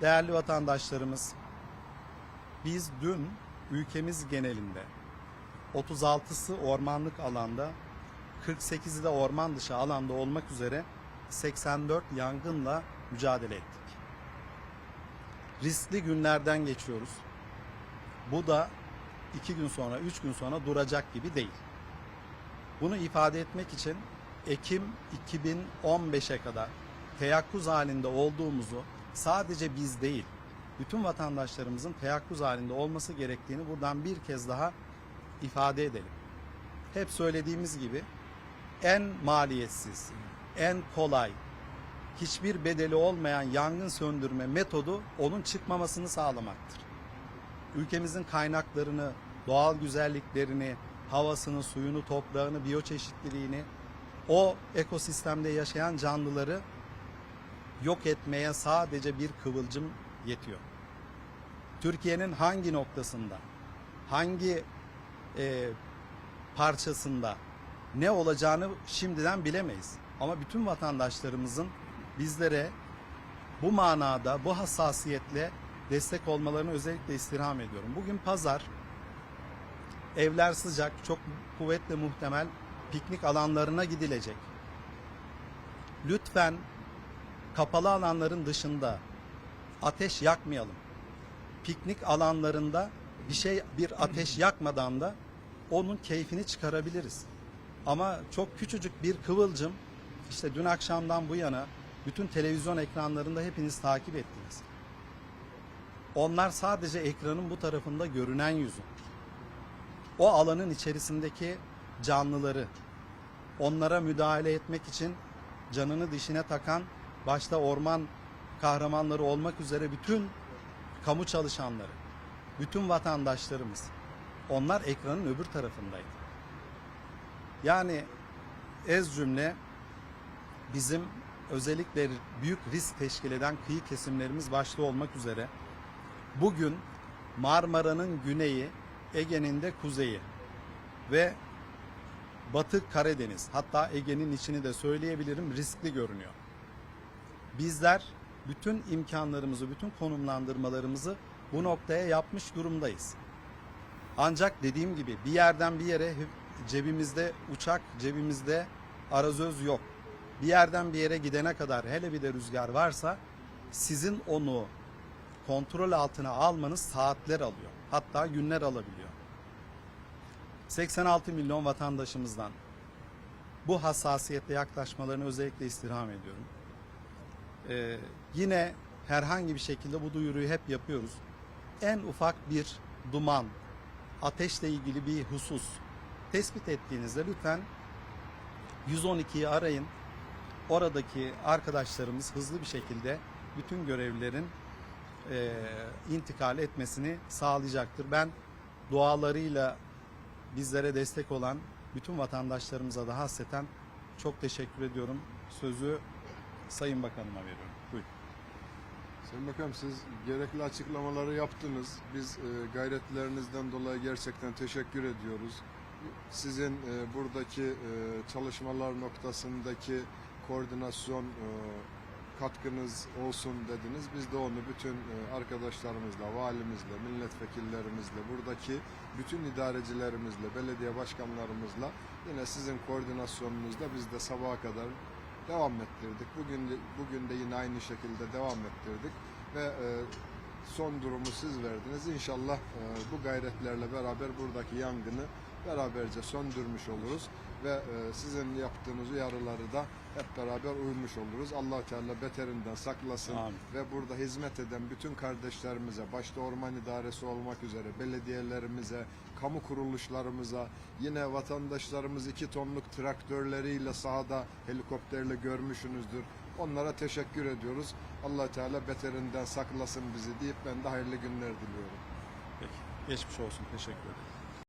Değerli vatandaşlarımız, biz dün ülkemiz genelinde 36'sı ormanlık alanda, 48'i de orman dışı alanda olmak üzere 84 yangınla mücadele ettik. Riskli günlerden geçiyoruz. Bu da iki gün sonra, üç gün sonra duracak gibi değil. Bunu ifade etmek için Ekim 2015'e kadar teyakkuz halinde olduğumuzu sadece biz değil, bütün vatandaşlarımızın teyakkuz halinde olması gerektiğini buradan bir kez daha ifade edelim. Hep söylediğimiz gibi en maliyetsiz, en kolay, hiçbir bedeli olmayan yangın söndürme metodu onun çıkmamasını sağlamaktır. Ülkemizin kaynaklarını, doğal güzelliklerini, havasını, suyunu, toprağını, biyoçeşitliliğini, o ekosistemde yaşayan canlıları yok etmeye sadece bir kıvılcım yetiyor. Türkiye'nin hangi noktasında, hangi e, parçasında ne olacağını şimdiden bilemeyiz. Ama bütün vatandaşlarımızın bizlere bu manada, bu hassasiyetle destek olmalarını özellikle istirham ediyorum. Bugün pazar, evler sıcak, çok kuvvetle muhtemel piknik alanlarına gidilecek. Lütfen kapalı alanların dışında ateş yakmayalım. Piknik alanlarında bir şey bir ateş yakmadan da onun keyfini çıkarabiliriz. Ama çok küçücük bir kıvılcım işte dün akşamdan bu yana bütün televizyon ekranlarında hepiniz takip ettiniz. Onlar sadece ekranın bu tarafında görünen yüzü. O alanın içerisindeki canlıları onlara müdahale etmek için canını dişine takan başta orman kahramanları olmak üzere bütün kamu çalışanları, bütün vatandaşlarımız onlar ekranın öbür tarafındaydı. Yani ez cümle bizim özellikle büyük risk teşkil eden kıyı kesimlerimiz başta olmak üzere bugün Marmara'nın güneyi, Ege'nin de kuzeyi ve Batı Karadeniz hatta Ege'nin içini de söyleyebilirim riskli görünüyor. Bizler bütün imkanlarımızı, bütün konumlandırmalarımızı bu noktaya yapmış durumdayız. Ancak dediğim gibi bir yerden bir yere cebimizde uçak, cebimizde arazöz yok. Bir yerden bir yere gidene kadar hele bir de rüzgar varsa sizin onu kontrol altına almanız saatler alıyor. Hatta günler alabiliyor. 86 milyon vatandaşımızdan bu hassasiyetle yaklaşmalarını özellikle istirham ediyorum. Ee, yine herhangi bir şekilde bu duyuruyu hep yapıyoruz. En ufak bir duman, ateşle ilgili bir husus tespit ettiğinizde lütfen 112'yi arayın. Oradaki arkadaşlarımız hızlı bir şekilde bütün görevlilerin e, intikal etmesini sağlayacaktır. Ben dualarıyla bizlere destek olan bütün vatandaşlarımıza da hasreten çok teşekkür ediyorum. Sözü Sayın Bakanıma veriyorum. Buyurun. Sayın Bakanım siz gerekli açıklamaları yaptınız. Biz e, gayretlerinizden dolayı gerçekten teşekkür ediyoruz. Sizin e, buradaki e, çalışmalar noktasındaki koordinasyon e, katkınız olsun dediniz. Biz de onu bütün e, arkadaşlarımızla, valimizle, milletvekillerimizle, buradaki bütün idarecilerimizle, belediye başkanlarımızla yine sizin koordinasyonunuzda biz de sabaha kadar devam ettirdik. Bugün de, bugün de yine aynı şekilde devam ettirdik ve e, son durumu siz verdiniz. İnşallah e, bu gayretlerle beraber buradaki yangını beraberce söndürmüş oluruz ve e, sizin yaptığınız uyarıları da hep beraber uymuş oluruz. Allah Teala beterinden saklasın Amin. ve burada hizmet eden bütün kardeşlerimize, başta orman idaresi olmak üzere belediyelerimize, kamu kuruluşlarımıza, yine vatandaşlarımız iki tonluk traktörleriyle sahada helikopterle görmüşsünüzdür. Onlara teşekkür ediyoruz. Allah Teala beterinden saklasın bizi deyip ben de hayırlı günler diliyorum. Peki. Geçmiş olsun. Teşekkür ederim.